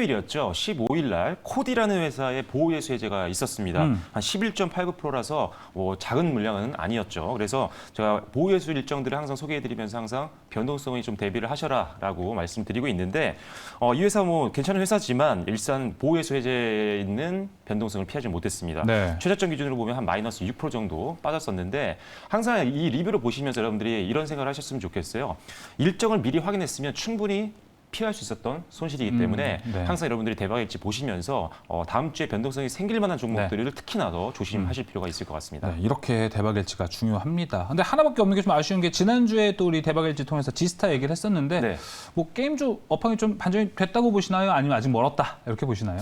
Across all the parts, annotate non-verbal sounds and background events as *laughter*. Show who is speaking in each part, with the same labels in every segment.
Speaker 1: 일이었죠. 15일 날 코디라는 회사의 보호예수 해제가 있었습니다.
Speaker 2: 음.
Speaker 1: 한 11.89%라서 뭐 작은 물량은 아니었죠. 그래서 제가 보호예수 일정들을 항상 소개해드리면서 항상 변동성에 좀 대비를 하셔라라고 말씀드리고 있는데 어, 이 회사 뭐 괜찮은 회사지만 일산 보호예수 해제에 있는 변동성을 피하지 못했습니다.
Speaker 2: 네.
Speaker 1: 최저점 기준으로 보면 한 마이너스 6% 정도 빠졌었는데 항상 이 리뷰를 보시면서 여러분들이 이런 생각을 하셨으면 좋겠어요. 일정을 미리 확인했으면 충분히 피할 수 있었던 손실이기
Speaker 2: 음,
Speaker 1: 때문에
Speaker 2: 네.
Speaker 1: 항상 여러분들이 대박 일지 보시면서 어, 다음 주에 변동성이 생길 만한 종목들을 특히나 더 조심하실 필요가 있을 것 같습니다.
Speaker 2: 네, 이렇게 대박 일지가 중요합니다. 근데 하나밖에 없는 게 좀 아쉬운 게 지난주에 또 우리 대박 일지 통해서 지스타 얘기를 했었는데
Speaker 1: 네.
Speaker 2: 뭐 게임주 업황이 좀 반전이 됐다고 보시나요? 아니면 아직 멀었다 이렇게 보시나요?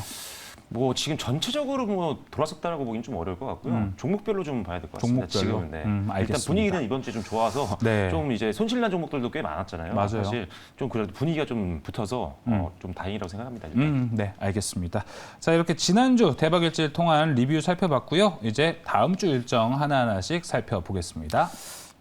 Speaker 1: 뭐 지금 전체적으로 뭐 돌아섰다라고 보기는 좀 어려울 것 같고요.
Speaker 2: 음.
Speaker 1: 종목별로 좀 봐야 될 것 같습니다.
Speaker 2: 종목별로?
Speaker 1: 지금은 네.
Speaker 2: 음,
Speaker 1: 일단
Speaker 2: 알겠습니다.
Speaker 1: 분위기는 이번 주에 좀 좋아서
Speaker 2: 네.
Speaker 1: 좀 이제 손실난 종목들도 꽤 많았잖아요.
Speaker 2: 맞아요.
Speaker 1: 사실 좀 그래도 분위기가 좀 붙어서 어, 좀 다행이라고 생각합니다. 일단.
Speaker 2: 음, 네, 알겠습니다. 자, 이렇게 지난주 대박 일지를 통한 리뷰 살펴봤고요. 이제 다음 주 일정 하나하나씩 살펴보겠습니다.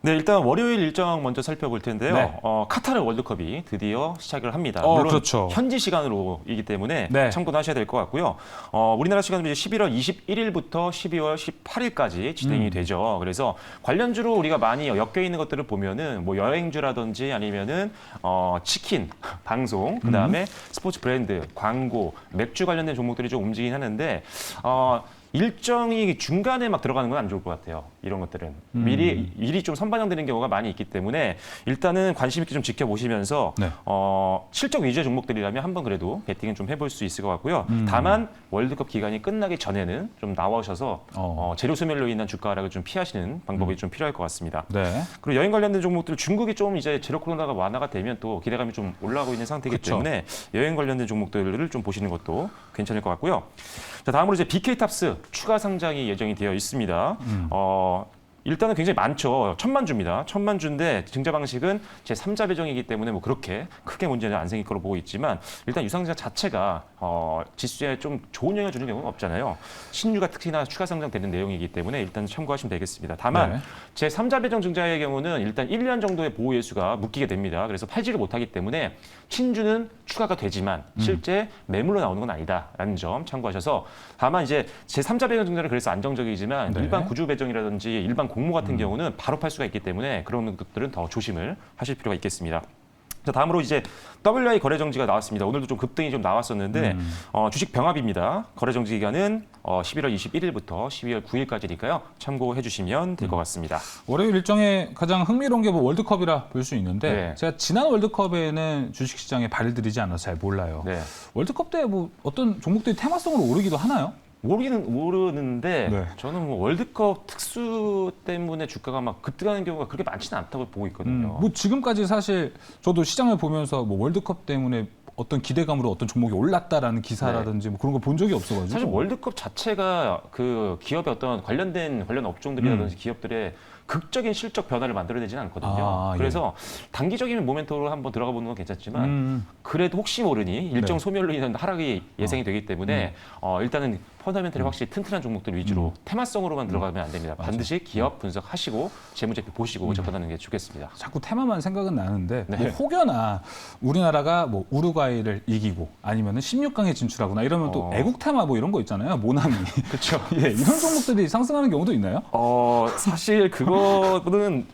Speaker 1: 네, 일단 월요일 일정 먼저 살펴볼 텐데요.
Speaker 2: 네.
Speaker 1: 어, 카타르 월드컵이 드디어 시작을 합니다.
Speaker 2: 어,
Speaker 1: 물론
Speaker 2: 그렇죠.
Speaker 1: 현지 시간으로이기 때문에
Speaker 2: 네.
Speaker 1: 참고는 하셔야 될 것 같고요. 어, 우리나라 시간으로 이제 11월 21일부터 12월 18일까지 진행이
Speaker 2: 음.
Speaker 1: 되죠. 그래서 관련주로 우리가 많이 엮여 있는 것들을 보면은 뭐 여행주라든지 아니면은 어, 치킨, *laughs* 방송, 그 다음에 스포츠 브랜드, 광고, 맥주 관련된 종목들이 좀 움직이긴 하는데 어, 일정이 중간에 막 들어가는 건 안 좋을 것 같아요. 이런 것들은 미리 미리 좀 선반영되는 경우가 많이 있기 때문에 일단은 관심 있게 좀 지켜보시면서
Speaker 2: 네.
Speaker 1: 어, 실적 위주의 종목들이라면 한번 그래도 베팅은 좀 해볼 수 있을 것 같고요. 다만 월드컵 기간이 끝나기 전에는 좀 나오셔서
Speaker 2: 어.
Speaker 1: 어, 재료 소멸로 인한 주가 하락을 좀 피하시는 방법이 좀 필요할 것 같습니다.
Speaker 2: 네.
Speaker 1: 그리고 여행 관련된 종목들 중국이 좀 이제 제로 코로나가 완화가 되면 또 기대감이 좀 올라가고 있는 상태이기
Speaker 2: 그쵸.
Speaker 1: 때문에 여행 관련된 종목들을 좀 보시는 것도 괜찮을 것 같고요. 자 다음으로 이제 BK 탑스 추가 상장이 예정이 되어 있습니다. 어, 일단은 굉장히 많죠. 천만 주입니다. 천만 주인데 증자 방식은 제 3자 배정이기 때문에 뭐 그렇게 크게 문제는 안 생길 거로 보고 있지만 일단 유상증자 자체가 어, 지수에 좀 좋은 영향을 주는 경우는 없잖아요. 신유가 특히나 추가 상장되는 내용이기 때문에 일단 참고하시면 되겠습니다. 다만
Speaker 2: 네.
Speaker 1: 제 3자 배정 증자의 경우는 일단 1년 정도의 보호 예수가 묶이게 됩니다. 그래서 팔지를 못하기 때문에 친주는 추가가 되지만 실제 매물로 나오는 건 아니다라는 점 참고하셔서 다만 이제 제 3자 배정 증자는 그래서 안정적이지만
Speaker 2: 네.
Speaker 1: 일반 구주 배정이라든지 일반 공모 같은 경우는 바로 팔 수가 있기 때문에 그런 것들은 더 조심을 하실 필요가 있겠습니다. 자 다음으로 이제 WI 거래 정지가 나왔습니다. 오늘도 좀 급등이 좀 나왔었는데 어, 주식 병합입니다. 거래 정지 기간은 어, 11월 21일부터 12월 9일까지니까요. 참고해 주시면 될 것 같습니다.
Speaker 2: 월요일 일정에 가장 흥미로운 게 뭐 월드컵이라 볼 수 있는데
Speaker 1: 네.
Speaker 2: 제가 지난 월드컵에는 주식시장에 발을 들이지 않아서 잘 몰라요.
Speaker 1: 네.
Speaker 2: 월드컵 때 뭐 어떤 종목들이 테마성으로 오르기도 하나요?
Speaker 1: 모르기는 모르는데
Speaker 2: 네.
Speaker 1: 저는 뭐 월드컵 특수 때문에 주가가 막 급등하는 경우가 그렇게 많지는 않다고 보고
Speaker 2: 음,
Speaker 1: 있거든요.
Speaker 2: 뭐 지금까지 사실 저도 시장을 보면서 뭐 월드컵 때문에 어떤 기대감으로 어떤 종목이 올랐다라는 기사라든지 뭐 그런 걸본 적이 없어가지고
Speaker 1: 사실 월드컵 자체가 그 기업의 어떤 관련된 관련 업종들이라든지 기업들의 극적인 실적 변화를 만들어내지는 않거든요.
Speaker 2: 음. 아, 예.
Speaker 1: 그래서 단기적인 모멘텀으로 한번 들어가 보는 건 괜찮지만
Speaker 2: 음,
Speaker 1: 그래도 혹시 모르니 일정
Speaker 2: 네.
Speaker 1: 소멸로 인한 하락이 예상이 되기 때문에 어, 일단은 펀더멘털이 확실히 튼튼한 종목들 위주로 테마성으로만 들어가면 안 됩니다. 반드시 기업 분석하시고 재무제표 보시고 접근하는 게 좋겠습니다.
Speaker 2: 자꾸 테마만 생각은 나는데
Speaker 1: 네.
Speaker 2: 뭐 혹여나 우리나라가 뭐 우루과이를 이기고 아니면은 16강에 진출하거나 이러면 또
Speaker 1: 어.
Speaker 2: 애국 테마 뭐 이런 거 있잖아요 모나미
Speaker 1: 그렇죠. *laughs*
Speaker 2: 예, 이런 종목들이 상승하는 경우도 있나요?
Speaker 1: 어 사실 그거 는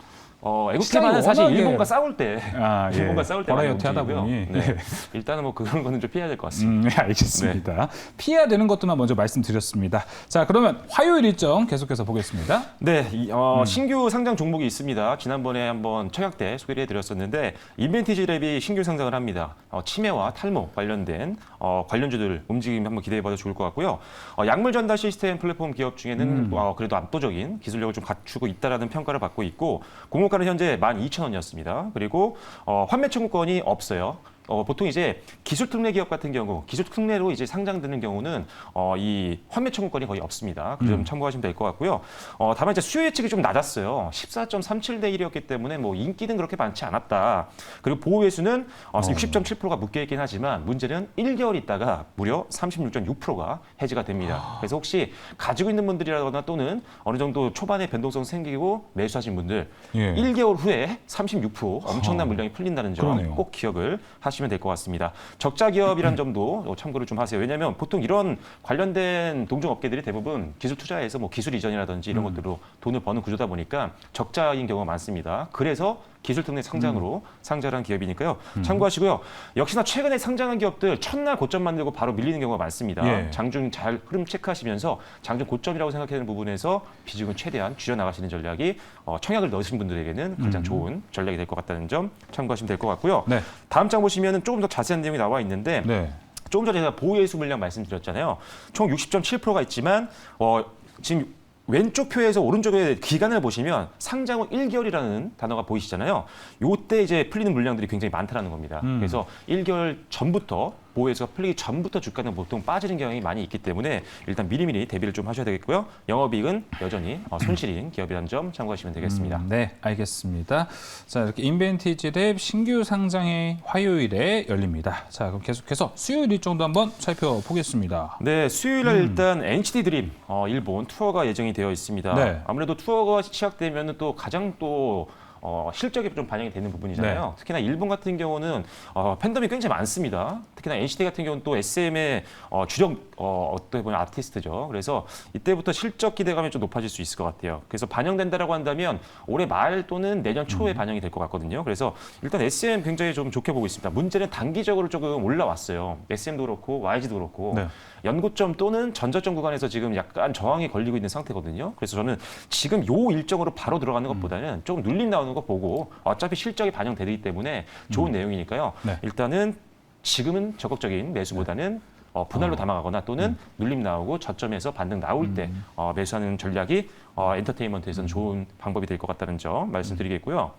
Speaker 1: 어
Speaker 2: 시장이
Speaker 1: 애국테마는 사실
Speaker 2: 워낙에-
Speaker 1: 일본과 싸울 때
Speaker 2: 아, *laughs* 예.
Speaker 1: 일본과 싸울 때
Speaker 2: 버라이어티 하다. 보니.
Speaker 1: 네.
Speaker 2: 예. *laughs*
Speaker 1: 일단은 뭐 그런 거는 좀 피해야 될 것 같습니다.
Speaker 2: 음, 네, 알겠습니다. 피해야 되는 것들만 먼저 말씀드렸습니다. 자, 그러면 화요일 일정 계속해서 보겠습니다.
Speaker 1: 네, 이,
Speaker 2: 음.
Speaker 1: 어, 신규 상장 종목이 있습니다. 지난번에 한번 청약 때 소개를 해드렸었는데 인벤티지 랩이 신규 상장을 합니다. 어, 치매와 탈모 관련된 어, 관련주들 움직임 한번 기대해봐도 좋을 것 같고요. 어, 약물 전달 시스템 플랫폼 기업 중에는
Speaker 2: 음.
Speaker 1: 어, 그래도 압도적인 기술력을 좀 갖추고 있다라는 평가를 받고 있고 공 모가는 현재 12,000원이었습니다. 그리고 어, 환매 청구권이 없어요. 어, 보통 이제 기술 특례 기업 같은 경우 기술 특례로 이제 상장되는 경우는 어, 이 환매 청구권이 거의 없습니다. 그점 참고하시면 될 것 같고요. 어, 다만 이제 수요 예측이 좀 낮았어요. 14.37대 1이었기 때문에 뭐 인기는 그렇게 많지 않았다. 그리고 보호 회수는 어, 60.7%가 묶여 있긴 하지만 문제는 1개월 있다가 무려 36.6%가 해지가 됩니다. 그래서 혹시 가지고 있는 분들이라거나 또는 어느 정도 초반에 변동성 생기고 매수하신 분들
Speaker 2: 예.
Speaker 1: 1개월 후에 36% 엄청난 물량이 풀린다는 점. 꼭 기억을 하시기 하시면 될 것 같습니다. 적자 기업이란 점도 참고를 좀 하세요. 왜냐하면 보통 이런 관련된 동종 업계들이 대부분 기술 투자에서 뭐 기술 이전이라든지 이런 것들로 돈을 버는 구조다 보니까 적자인 경우가 많습니다. 그래서 기술 특례 상장으로 상장을 한 기업이니까요. 참고하시고요. 역시나 최근에 상장한 기업들 첫날 고점 만들고 바로 밀리는 경우가 많습니다.
Speaker 2: 예.
Speaker 1: 장중 잘 흐름 체크하시면서 장중 고점이라고 생각하는 부분에서 비중을 최대한 줄여 나가시는 전략이 어, 청약을 넣으신 분들에게는 가장 좋은 전략이 될 것 같다는 점 참고하시면 될 것 같고요.
Speaker 2: 네.
Speaker 1: 다음 장 보시면 조금 더 자세한 내용이 나와 있는데
Speaker 2: 네.
Speaker 1: 조금 전에 제가 보호예수 물량 말씀드렸잖아요. 총 60.7%가 있지만 어, 지금 왼쪽 표에서 오른쪽에 기간을 보시면 상장 후 1개월이라는 단어가 보이시잖아요. 요때 이제 풀리는 물량들이 굉장히 많다라는 겁니다.
Speaker 2: 음.
Speaker 1: 그래서 1개월 전부터 보호예수가 풀리기 전부터 주가는 보통 빠지는 경향이 많이 있기 때문에 일단 미리미리 대비를 좀 하셔야 되겠고요. 영업이익은 여전히 어, 손실인 기업이라는 점 참고하시면 되겠습니다.
Speaker 2: 음, 네, 알겠습니다. 자, 이렇게 인벤티지랩 신규 상장이 화요일에 열립니다. 자, 그럼 계속해서 수요일 일정도 한번 살펴보겠습니다.
Speaker 1: 네, 수요일 날 일단 NCT 드림 어, 일본 투어가 예정이 되어 있습니다.
Speaker 2: 네.
Speaker 1: 아무래도 투어가 시작되면 또 가장 또 어, 실적이 좀 반영이 되는 부분이잖아요.
Speaker 2: 네.
Speaker 1: 특히나 일본 같은 경우는 어, 팬덤이 굉장히 많습니다. 특히나 NCT 같은 경우는 또 SM의 어, 주력 어, 어떻게 보면 아티스트죠. 그래서 이때부터 실적 기대감이 좀 높아질 수 있을 것 같아요. 그래서 반영된다라고 한다면 올해 말 또는 내년
Speaker 2: 음.
Speaker 1: 초에 반영이 될 것 같거든요. 그래서 일단 SM 굉장히 좀 좋게 보고 있습니다. 문제는 단기적으로 조금 올라왔어요. SM도 그렇고 YG도 그렇고
Speaker 2: 네.
Speaker 1: 연고점 또는 전저점 구간에서 지금 약간 저항이 걸리고 있는 상태거든요. 그래서 저는 지금 요 일정으로 바로 들어가는 것보다는 조금 눌림 나오는 거 보고 어차피 실적이 반영되기 때문에 좋은 내용이니까요.
Speaker 2: 네.
Speaker 1: 일단은 지금은 적극적인 매수보다는 어, 분할로 담아가거나 또는 눌림 나오고 저점에서 반등 나올 때 어, 매수하는 전략이 어, 엔터테인먼트에서는 좋은 방법이 될 것 같다는 점 말씀드리겠고요.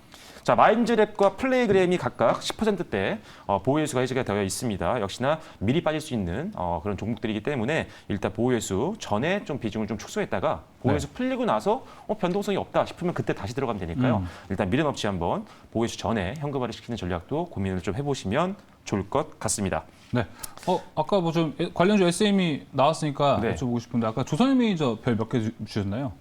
Speaker 1: 자, 마인즈랩과 플레이그램이 각각 10%대 어, 보호예수가 해제가 되어 있습니다. 역시나 미리 빠질 수 있는 어, 그런 종목들이기 때문에 일단 보호예수 전에 좀 비중을 좀 축소했다가 보호예수 풀리고 나서 어, 변동성이 없다 싶으면 그때 다시 들어가면 되니까요.
Speaker 2: 음.
Speaker 1: 일단 미련 없이 한번 보호예수 전에 현금화를 시키는 전략도 고민을 좀 해보시면 좋을 것 같습니다.
Speaker 2: 네. 어, 아까 뭐 좀 관련주 SM이 나왔으니까
Speaker 1: 네.
Speaker 2: 여쭤보고 싶은데 아까 조선일메이저 별 몇 개 주셨나요?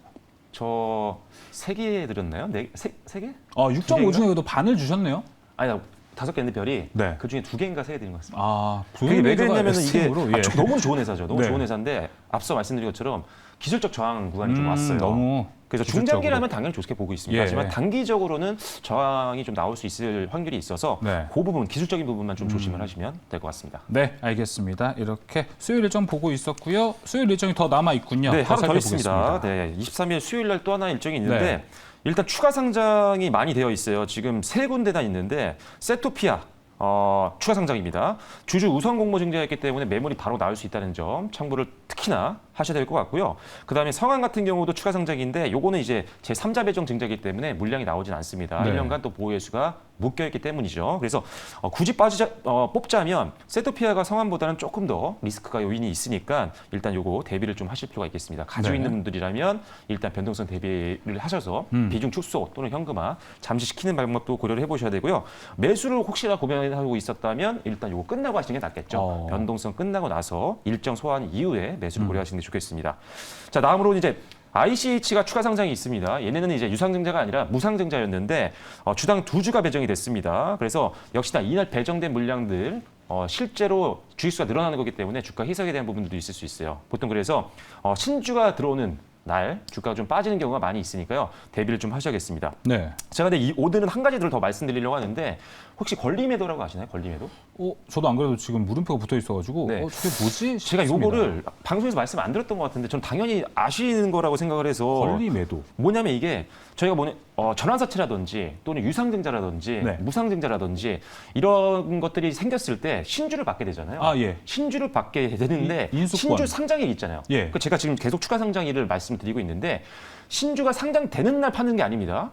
Speaker 1: 저 세 개 드렸나요? 네, 세, 세 개?
Speaker 2: 아, 두6.5
Speaker 1: 개인가?
Speaker 2: 중에도 반을 주셨네요.
Speaker 1: 아니, 나 다섯 개인데 별이
Speaker 2: 네.
Speaker 1: 그 중에 두 개인가 세 개 드린 것 같습니다.
Speaker 2: 아,
Speaker 1: 그게 왜 그랬냐면 이게
Speaker 2: SM으로
Speaker 1: 아, 저- 너무 좋은 회사죠. 너무
Speaker 2: 네.
Speaker 1: 좋은 회사인데 앞서 말씀드린 것처럼 기술적 저항 구간이 좀
Speaker 2: 음,
Speaker 1: 왔어요.
Speaker 2: 너무
Speaker 1: 그래서. 중장기라면 당연히 좋게 보고 있습니다.
Speaker 2: 예.
Speaker 1: 하지만 단기적으로는 저항이 좀 나올 수 있을 확률이 있어서
Speaker 2: 네. 음.
Speaker 1: 그 부분 기술적인 부분만 좀 조심을 하시면 될 것 같습니다.
Speaker 2: 네, 알겠습니다. 이렇게 수요일 일정 보고 있었고요. 수요일 일정이 더 남아 있군요.
Speaker 1: 네, 하루 더. 있습니다. 네, 23일 수요일 날 또 하나 일정이 있는데
Speaker 2: 네.
Speaker 1: 일단 추가 상장이 많이 되어 있어요. 지금 세 군데나 있는데 세토피아 어, 추가 상장입니다. 주주 우선 공모 증자였기 때문에 매물이 바로 나올 수 있다는 점 참고를 특히나 하셔야 될 것 같고요. 그다음에 성황 같은 경우도 추가 상장인데 요거는 이제 제 3자 배정 증자이기 때문에 물량이 나오진 않습니다.
Speaker 2: 네.
Speaker 1: 1년간 또 보호예수가 묶여 있기 때문이죠. 그래서 어, 굳이 빠지자 어, 뽑자면 세토피아가 성함보다는 조금 더 리스크가 요인이 있으니까 일단 요거 대비를 좀 하실 필요가 있겠습니다. 가지고
Speaker 2: 네.
Speaker 1: 있는 분들이라면 일단 변동성 대비를 하셔서
Speaker 2: 음.
Speaker 1: 비중 축소 또는 현금화 잠시 시키는 방법도 고려를 해보셔야 되고요. 매수를 혹시나 고민하고 있었다면 일단 요거 끝나고 하시는 게 낫겠죠.
Speaker 2: 어.
Speaker 1: 변동성 끝나고 나서 일정 소환 이후에 매수를
Speaker 2: 음.
Speaker 1: 고려하시는 게 좋겠습니다. 자 다음으로 이제 ICH가 추가 상장이 있습니다. 얘네는 이제 유상증자가 아니라 무상증자였는데 어, 주당 두 주가 배정이 됐습니다. 그래서 역시나 이날 배정된 물량들 어, 실제로 주식수가 늘어나는 거기 때문에 주가 희석에 대한 부분들도 있을 수 있어요. 보통 그래서 어, 신주가 들어오는 날 주가가 좀 빠지는 경우가 많이 있으니까요. 대비를 좀 하셔야겠습니다.
Speaker 2: 네.
Speaker 1: 제가 근데 이 오늘은 한 가지를 더 말씀드리려고 하는데 혹시 권리매도라고 아시나요? 권리매도?
Speaker 2: 어, 저도 안 그래도 지금 물음표가 붙어 있어가지고
Speaker 1: 네.
Speaker 2: 어, 저게 뭐지?
Speaker 1: 제가
Speaker 2: 싶습니다.
Speaker 1: 요거를 방송에서 말씀 안 드렸던 것 같은데 전 당연히 아시는 거라고 생각을 해서
Speaker 2: 권리 매도.
Speaker 1: 뭐냐면 이게 저희가 뭐냐 어, 전환사채라든지 또는 유상증자라든지
Speaker 2: 네.
Speaker 1: 무상증자라든지 이런 것들이 생겼을 때 신주를 받게 되잖아요.
Speaker 2: 아, 예.
Speaker 1: 신주를 받게 되는데
Speaker 2: 이- 인수권.
Speaker 1: 신주 상장일 있잖아요.
Speaker 2: 예.
Speaker 1: 그 제가 지금 계속 추가 상장일을 말씀드리고 있는데 신주가 상장되는 날 파는 게 아닙니다.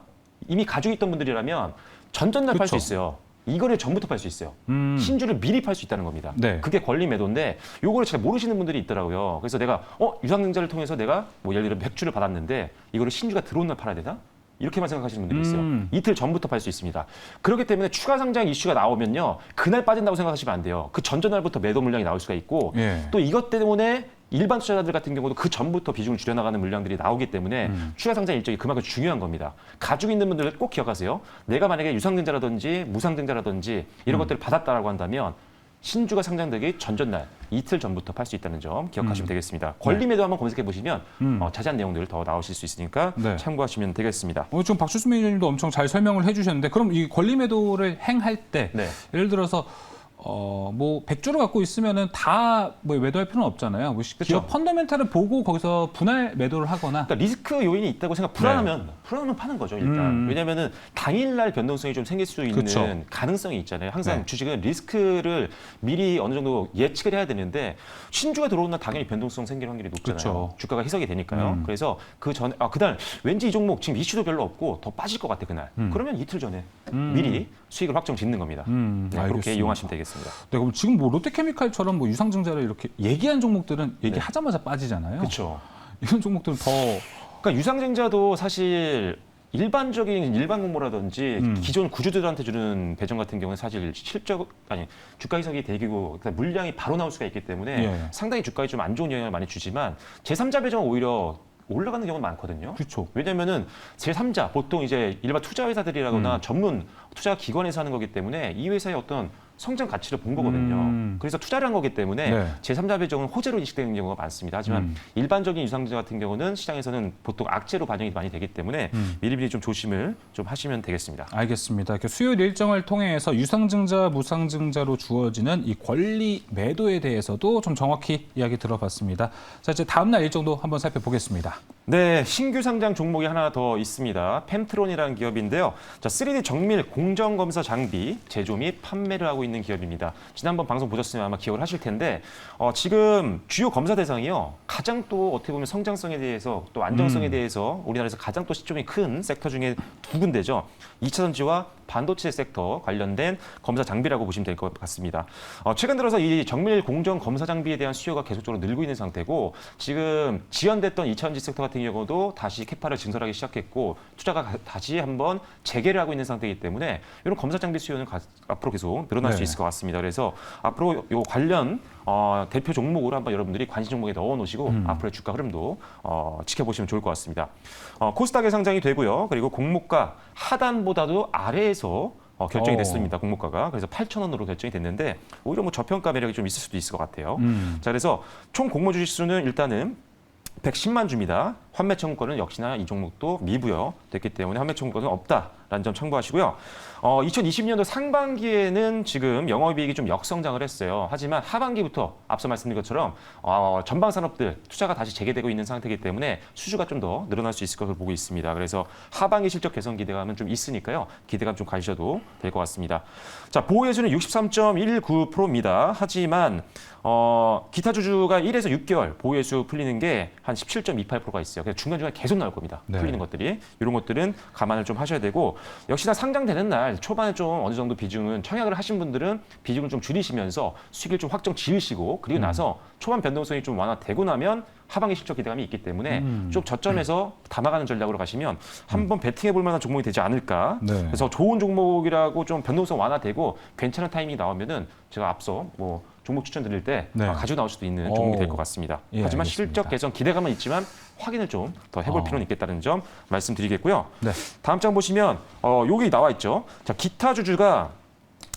Speaker 1: 이미 가지고 있던 분들이라면 전전날 팔 수
Speaker 2: 그쵸.
Speaker 1: 있어요. 이거를 전부터 팔 수 있어요.
Speaker 2: 음.
Speaker 1: 신주를 미리 팔 수 있다는 겁니다.
Speaker 2: 네.
Speaker 1: 그게 권리 매도인데 요거를 잘 모르시는 분들이 있더라고요. 그래서 내가 어 유상증자를 통해서 내가 뭐 예를 들어 100주를 받았는데 이거를 신주가 들어온 날 팔아야 되나? 이렇게만 생각하시는 분들이 있어요.
Speaker 2: 음.
Speaker 1: 이틀 전부터 팔 수 있습니다. 그렇기 때문에 추가 상장 이슈가 나오면요. 그날 빠진다고 생각하시면 안 돼요. 그 전전날부터 매도 물량이 나올 수가 있고
Speaker 2: 예.
Speaker 1: 또 이것 때문에 일반 투자자들 같은 경우도 그 전부터 비중을 줄여나가는 물량들이 나오기 때문에 추가 상장 일정이 그만큼 중요한 겁니다. 가지고 있는 분들 꼭 기억하세요. 내가 만약에 유상증자라든지 무상증자라든지 이런 것들을 받았다라고 한다면 신주가 상장되기 전전날 이틀 전부터 팔 수 있다는 점 기억하시면 되겠습니다. 권리매도 한번 검색해 보시면 어, 자세한 내용들 더 나오실 수 있으니까
Speaker 2: 네.
Speaker 1: 참고하시면 되겠습니다.
Speaker 2: 어, 지금 박주수 매니저님도 엄청 잘 설명을 해주셨는데 그럼 이 권리 매도를 행할 때
Speaker 1: 네.
Speaker 2: 예를 들어서 어, 뭐 100주를 갖고 있으면은 다 뭐 매도할 필요는 없잖아요. 뭐 기업 펀더멘탈을 보고 거기서 분할 매도를 하거나
Speaker 1: 그러니까 리스크 요인이 있다고 생각 불안하면 불안하면 파는 거죠 일단
Speaker 2: 네. 음.
Speaker 1: 왜냐면은 당일날 변동성이 좀 생길 수 있는
Speaker 2: 그쵸.
Speaker 1: 가능성이 있잖아요 항상
Speaker 2: 네.
Speaker 1: 주식은 리스크를 미리 어느 정도 예측을 해야 되는데 신주가 들어오는 날 당연히 변동성 생길 확률이 높잖아요
Speaker 2: 그쵸.
Speaker 1: 주가가 희석이 되니까요
Speaker 2: 음.
Speaker 1: 그래서 그 전에 아 그날 왠지 이 종목 지금 이슈도 별로 없고 더 빠질 것 같아 그날
Speaker 2: 음.
Speaker 1: 그러면 이틀 전에
Speaker 2: 음.
Speaker 1: 미리 수익을 확정 짓는 겁니다
Speaker 2: 음,
Speaker 1: 네, 그렇게
Speaker 2: 알겠습니다.
Speaker 1: 이용하시면 되겠습니다
Speaker 2: 네, 그럼 지금 뭐 롯데케미칼처럼 뭐 유상증자를 이렇게 얘기한 종목들은 얘기하자마자 빠지잖아요.
Speaker 1: 그렇죠
Speaker 2: 이런 종목들은 더
Speaker 1: 그러니까 유상증자도 사실 일반적인 일반 공모라든지
Speaker 2: 음.
Speaker 1: 기존 구주들한테 주는 배정 같은 경우는 사실 실적 아니 주가 희석이 그러니까 물량이 바로 나올 수가 있기 때문에
Speaker 2: 예.
Speaker 1: 상당히 주가에 좀 안 좋은 영향을 많이 주지만 제3자 배정은 오히려 올라가는 경우가 많거든요.
Speaker 2: 그렇죠.
Speaker 1: 왜냐면은 제3자 보통 이제 일반 투자 회사들이라거나
Speaker 2: 음.
Speaker 1: 전문 투자 기관에서 하는 거기 때문에 이 회사의 어떤 성장 가치를 본 거거든요.
Speaker 2: 음.
Speaker 1: 그래서 투자를 한 거기 때문에
Speaker 2: 네.
Speaker 1: 제3자 배정은 호재로 인식되는 경우가 많습니다. 하지만
Speaker 2: 음.
Speaker 1: 일반적인 유상증자 같은 경우는 시장에서는 보통 악재로 반영이 많이 되기 때문에
Speaker 2: 음.
Speaker 1: 미리미리 좀 조심을 좀 하시면 되겠습니다.
Speaker 2: 알겠습니다. 수요일 일정을 통해서 유상증자, 무상증자로 주어지는 이 권리 매도에 대해서도 좀 정확히 이야기 들어봤습니다. 자, 이제 다음 날 일정도 한번 살펴보겠습니다.
Speaker 1: 네, 신규 상장 종목이 하나 더 있습니다. 펜트론이라는 기업인데요. 자, 3D 정밀 공정 검사 장비 제조 및 판매를 하고 있는 기업입니다. 지난번 방송 보셨으면 아마 기억을 하실 텐데 어, 지금 주요 검사 대상이요. 가장 또 어떻게 보면 성장성에 대해서 또 안정성에
Speaker 2: 음.
Speaker 1: 대해서 우리나라에서 가장 또 시점이 큰 섹터 중에 두 군데죠. 2차 전지와 반도체 섹터 관련된 검사 장비라고 보시면 될 것 같습니다. 어, 최근 들어서 이 정밀 공정 검사 장비에 대한 수요가 계속적으로 늘고 있는 상태고 지금 지연됐던 2차 전지 섹터 같은 경우도 다시 캐파를 증설하기 시작했고 투자가 가- 다시 한번 재개를 하고 있는 상태이기 때문에 이런 검사 장비 수요는 가- 앞으로 계속 늘어날 수
Speaker 2: 네.
Speaker 1: 있을 것 같습니다. 그래서 앞으로 요- 요 관련 어, 대표 종목으로 한번 여러분들이 관심 종목에 넣어 놓으시고
Speaker 2: 음.
Speaker 1: 앞으로의 주가 흐름도 어, 지켜보시면 좋을 것 같습니다. 어, 코스닥에 상장이 되고요. 그리고 공모가 하단보다도 아래에서 어, 결정이
Speaker 2: 어.
Speaker 1: 됐습니다. 공모가가 그래서 8,000원으로 결정이 됐는데 오히려 뭐 저평가 매력이 좀 있을 수도 있을 것 같아요.
Speaker 2: 음.
Speaker 1: 자 그래서 총 공모 주식 수는 일단은 110만 주입니다. 환매 청구권은 역시나 이 종목도 미부여 됐기 때문에 환매 청구권은 없다라는 점 참고하시고요. 어, 2020년도 상반기에는 지금 영업이익이 좀 역성장을 했어요. 하지만 하반기부터 앞서 말씀드린 것처럼 어, 전방 산업들 투자가 다시 재개되고 있는 상태이기 때문에 수주가 좀 더 늘어날 수 있을 것으로 보고 있습니다. 그래서 하반기 실적 개선 기대감은 좀 있으니까요. 기대감 좀 가지셔도 될 것 같습니다. 자 보호예수는 63.19%입니다. 하지만 어, 기타 주주가 1에서 6개월 보호예수 풀리는 게 한 17.28%가 있어요. 그래서 중간중간 계속 나올 겁니다.
Speaker 2: 네.
Speaker 1: 풀리는 것들이. 이런 것들은 감안을 좀 하셔야 되고 역시나 상장되는 날 초반에 좀 어느 정도 비중은 청약을 하신 분들은 비중을 좀 줄이시면서 수익을 좀 확정 지으시고 그리고 나서 초반 변동성이 좀 완화되고 나면 하반기 실적 기대감이 있기 때문에
Speaker 2: 음.
Speaker 1: 좀 저점에서 담아가는 전략으로 가시면 한번 베팅해 볼 만한 종목이 되지 않을까.
Speaker 2: 네.
Speaker 1: 그래서 좋은 종목이라고 좀 변동성 완화되고 괜찮은 타이밍이 나오면은 제가 앞서 뭐 종목 추천드릴 때
Speaker 2: 네.
Speaker 1: 아, 가지고 나올 수도 있는
Speaker 2: 오.
Speaker 1: 종목이 될 것 같습니다.
Speaker 2: 예,
Speaker 1: 하지만
Speaker 2: 알겠습니다.
Speaker 1: 실적 개선 기대감은 있지만 확인을 좀 더 해볼
Speaker 2: 어.
Speaker 1: 필요는 있겠다는 점 말씀드리겠고요.
Speaker 2: 네.
Speaker 1: 다음 장 보시면 어, 여기 나와 있죠. 자, 기타 주주가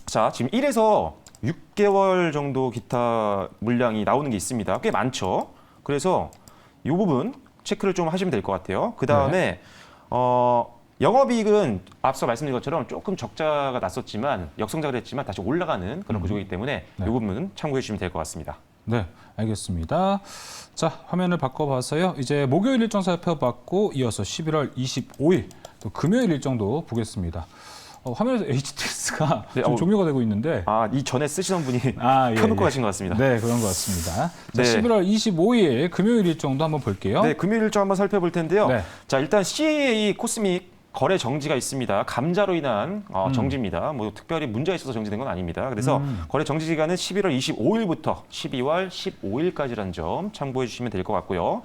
Speaker 1: 자, 지금 1에서 6개월 정도 기타 물량이 나오는 게 있습니다. 꽤 많죠. 그래서 이 부분 체크를 좀 하시면 될 것 같아요. 그 다음에 어, 영업이익은 앞서 말씀드린 것처럼 조금 적자가 났었지만 역성장을 했지만 다시 올라가는 그런 구조이기 때문에
Speaker 2: 네.
Speaker 1: 이 부분은 참고해 주시면 될 것 같습니다.
Speaker 2: 네, 알겠습니다. 자, 화면을 바꿔봐서요. 이제 목요일 일정 살펴봤고 이어서 11월 25일 또 금요일 일정도 보겠습니다. 어, 화면에서 HTS가 *laughs*
Speaker 1: 네,
Speaker 2: 좀
Speaker 1: 어.
Speaker 2: 종료가 되고 있는데
Speaker 1: 아, 이 전에 쓰시던 분이 *laughs*
Speaker 2: 아, 예,
Speaker 1: 켜놓고
Speaker 2: 예.
Speaker 1: 가신 것 같습니다.
Speaker 2: 네, 그런 것 같습니다. 자,
Speaker 1: 네.
Speaker 2: 11월 25일 금요일 일정도 한번 볼게요.
Speaker 1: 네, 금요일 일정 한번 살펴볼 텐데요.
Speaker 2: 네.
Speaker 1: 자, 일단 CAA 코스믹 거래 정지가 있습니다. 감자로 인한 어,
Speaker 2: 음.
Speaker 1: 정지입니다. 뭐 특별히 문제가 있어서 정지된 건 아닙니다. 그래서
Speaker 2: 음.
Speaker 1: 거래 정지 기간은 11월 25일부터 12월 15일까지라는 점 참고해 주시면 될 것 같고요.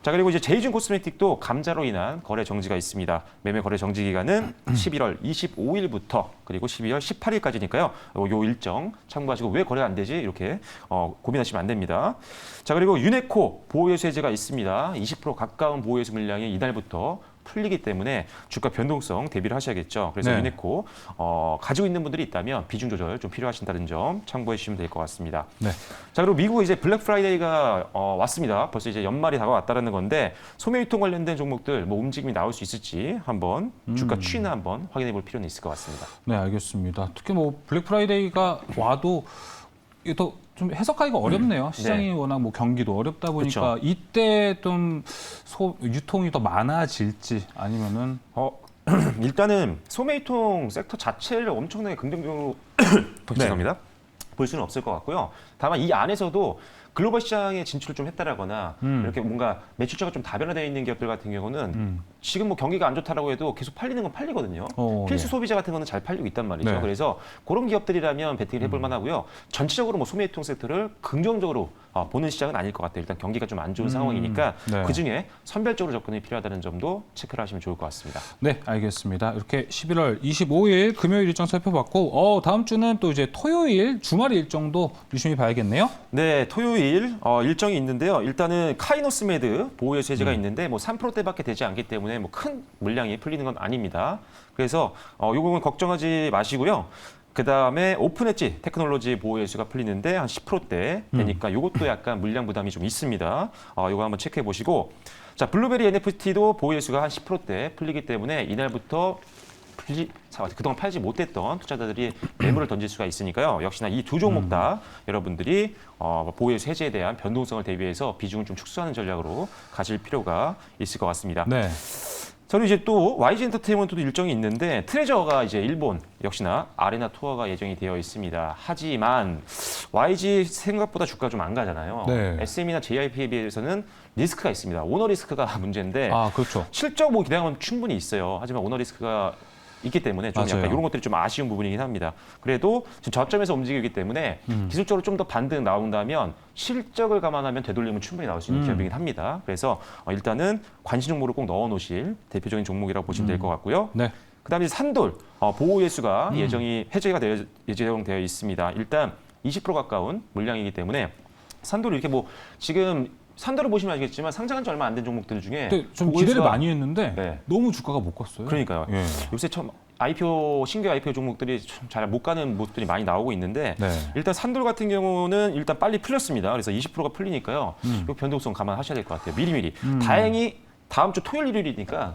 Speaker 1: 자 그리고 이제 제이준 코스메틱도 감자로 인한 거래 정지가 있습니다. 매매 거래 정지 기간은 *clears throat* 11월 25일부터 그리고 12월 18일까지니까요. 요 일정 참고하시고 왜 거래가 안 되지 이렇게 어, 고민하시면 안 됩니다. 자 그리고 유네코 보호예수 해제가 있습니다. 20% 가까운 보호예수 물량이 이날부터 풀리기 때문에 주가 변동성 대비를 하셔야겠죠. 그래서
Speaker 2: 네.
Speaker 1: 유네코 어, 가지고 있는 분들이 있다면 비중 조절 좀 필요하신다는 점 참고해 주시면 될 것 같습니다.
Speaker 2: 네.
Speaker 1: 자 그리고 미국 이제 블랙 프라이데이가 어, 왔습니다. 벌써 이제 연말이 다가왔다라는 건데 소매 유통 관련된 종목들 뭐 움직임이 나올 수 있을지 한번 주가
Speaker 2: 음.
Speaker 1: 추이나 한번 확인해 볼 필요는 있을 것 같습니다.
Speaker 2: 네, 알겠습니다. 특히 뭐 블랙 프라이데이가 와도 이게 더 좀 해석하기가 어렵네요. 시장이 워낙 뭐 경기도 어렵다 보니까 이때 좀 소, 유통이 더 많아질지 아니면은
Speaker 1: 어, *clears throat* 일단은 소매 유통 섹터 자체를 엄청나게 긍정적으로 *clears throat*
Speaker 2: 네.
Speaker 1: 죄송합니다. 볼 수는 없을 것 같고요. 다만 이 안에서도 글로벌 시장에 진출을 좀 했다라거나
Speaker 2: 음.
Speaker 1: 이렇게 뭔가 매출처가 좀 다변화되어 있는 기업들 같은 경우는
Speaker 2: 음.
Speaker 1: 지금 뭐 경기가 안 좋다라고 해도 계속 팔리는 건 팔리거든요.
Speaker 2: 어,
Speaker 1: 필수
Speaker 2: 네.
Speaker 1: 소비자 같은 거는 잘 팔리고 있단 말이죠.
Speaker 2: 네.
Speaker 1: 그래서 그런 기업들이라면 베팅을
Speaker 2: 음.
Speaker 1: 해볼 만하고요. 전체적으로 뭐 소매유통 섹터를 긍정적으로 어, 보는 시장은 아닐 것 같아요. 일단 경기가 좀 안 좋은
Speaker 2: 음.
Speaker 1: 상황이니까
Speaker 2: 네.
Speaker 1: 그 중에 선별적으로 접근이 필요하다는 점도 체크를 하시면 좋을 것 같습니다.
Speaker 2: 네, 알겠습니다. 이렇게 11월 25일 금요일 일정 살펴봤고 어, 다음 주는 또 이제 토요일 주말 일정도 유심히 봐야겠네요.
Speaker 1: 네, 토요일 어, 일정이 있는데요. 일단은 카이노스메드 보호예수
Speaker 2: 음.
Speaker 1: 해제가 있는데 뭐 3%대밖에 되지 않기 때문에 뭐 큰 물량이 풀리는 건 아닙니다. 그래서 어, 요 부분 걱정하지 마시고요. 그 다음에 오픈엣지 테크놀로지 보호 예수가 풀리는데 한 10%대
Speaker 2: 음.
Speaker 1: 되니까 이것도 약간 물량 부담이 좀 있습니다. 어, 이거 한번 체크해 보시고 자 블루베리 NFT도 보호 예수가 한 10%대 풀리기 때문에 이날부터 자, 그동안 팔지 못했던 투자자들이 매물을 던질 수가 있으니까요. 역시나 이 두 종목 다 여러분들이 어, 보호예수 해제에 대한 변동성을 대비해서 비중을 좀 축소하는 전략으로 가실 필요가 있을 것 같습니다.
Speaker 2: 네.
Speaker 1: 저는 이제 또 YG 엔터테인먼트도 일정이 있는데 트레저가 이제 일본 역시나 아레나 투어가 예정이 되어 있습니다. 하지만 YG 생각보다 주가 좀 안 가잖아요.
Speaker 2: 네.
Speaker 1: SM이나 JYP에 비해서는 리스크가 있습니다. 오너 리스크가 *laughs* 문제인데
Speaker 2: 아, 그렇죠.
Speaker 1: 실적 뭐 기대감은 충분히 있어요. 하지만 오너 리스크가 있기 때문에 좀
Speaker 2: 맞아요.
Speaker 1: 약간 이런 것들이 좀 아쉬운 부분이긴 합니다. 그래도 지금 저점에서 움직이기 때문에
Speaker 2: 음.
Speaker 1: 기술적으로 좀 더 반등 나온다면 실적을 감안하면 되돌림은 충분히 나올 수 있는
Speaker 2: 음.
Speaker 1: 기업이긴 합니다. 그래서 어, 일단은 관심 종목을 꼭 넣어 놓으실 대표적인 종목이라고 보시면 될 것 같고요.
Speaker 2: 네.
Speaker 1: 그다음에 산돌 어, 보호 예수가
Speaker 2: 음.
Speaker 1: 예정이 해제가 되어, 예정되어 있습니다. 일단 20% 가까운 물량이기 때문에 산돌이 이렇게 뭐 지금 산돌을 보시면 아시겠지만 상장한 지 얼마 안 된 종목들 중에
Speaker 2: 근데 좀
Speaker 1: 보호
Speaker 2: 기대를 많이 했는데
Speaker 1: 네.
Speaker 2: 너무 주가가 못 갔어요.
Speaker 1: 그러니까요.
Speaker 2: 예.
Speaker 1: 요새 참 IPO 신규 IPO 종목들이 잘 못 가는 모습들이 많이 나오고 있는데
Speaker 2: 네.
Speaker 1: 일단 산돌 같은 경우는 일단 빨리 풀렸습니다. 그래서 20%가 풀리니까요.
Speaker 2: 음.
Speaker 1: 이 변동성 감안하셔야 될 것 같아요. 미리미리.
Speaker 2: 음.
Speaker 1: 다행히 다음 주 토요일 일요일이니까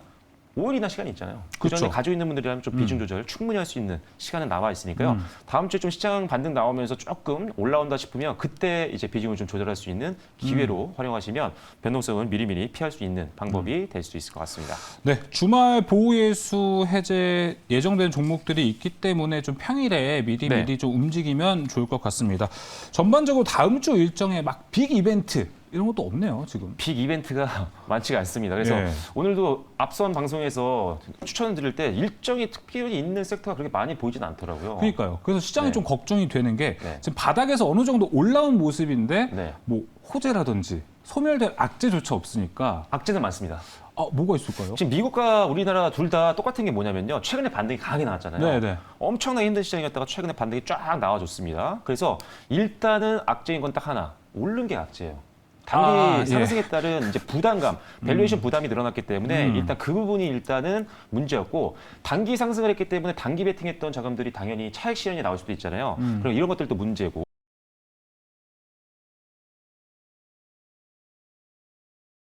Speaker 1: 5일이나 시간이 있잖아요. 그 전에
Speaker 2: 그렇죠.
Speaker 1: 가지고 있는 분들이라면 좀 비중 조절 충분히 할 수 있는 시간은 나와 있으니까요.
Speaker 2: 음.
Speaker 1: 다음 주에 좀 시장 반등 나오면서 조금 올라온다 싶으면 그때 이제 비중을 좀 조절할 수 있는 기회로
Speaker 2: 음.
Speaker 1: 활용하시면 변동성을 미리미리 피할 수 있는 방법이 될 수 있을 것 같습니다.
Speaker 2: 네, 주말 보호예수 해제 예정된 종목들이 있기 때문에 좀 평일에 미리
Speaker 1: 네.
Speaker 2: 미리 좀 움직이면 좋을 것 같습니다. 전반적으로 다음 주 일정에 막 빅 이벤트 이런 것도 없네요, 지금.
Speaker 1: 빅 이벤트가 *laughs* 많지가 않습니다. 그래서
Speaker 2: 예.
Speaker 1: 오늘도 앞선 방송에서 추천을 드릴 때 일정이 특별히 있는 섹터가 그렇게 많이 보이진 않더라고요.
Speaker 2: 그러니까요. 그래서 시장이
Speaker 1: 네.
Speaker 2: 좀 걱정이 되는 게
Speaker 1: 네.
Speaker 2: 지금 바닥에서 어느 정도 올라온 모습인데
Speaker 1: 네.
Speaker 2: 뭐 호재라든지 소멸될 악재조차 없으니까
Speaker 1: 악재는 많습니다.
Speaker 2: 아, 뭐가 있을까요?
Speaker 1: 지금 미국과 우리나라 둘 다 똑같은 게 뭐냐면요. 최근에 반등이 강하게 나왔잖아요.
Speaker 2: 네, 네.
Speaker 1: 엄청나게 힘든 시장이었다가 최근에 반등이 쫙 나와줬습니다. 그래서 일단은 악재인 건 딱 하나. 오른 게 악재예요. 단기
Speaker 2: 아, 예.
Speaker 1: 상승에 따른 이제 부담감, 밸류에이션 부담이 늘어났기 때문에
Speaker 2: 음.
Speaker 1: 일단 그 부분이 일단은 문제였고 단기 상승을 했기 때문에 단기 베팅했던 자금들이 당연히 차익 실현이 나올 수도 있잖아요.
Speaker 2: 음.
Speaker 1: 그럼 이런 것들도 문제고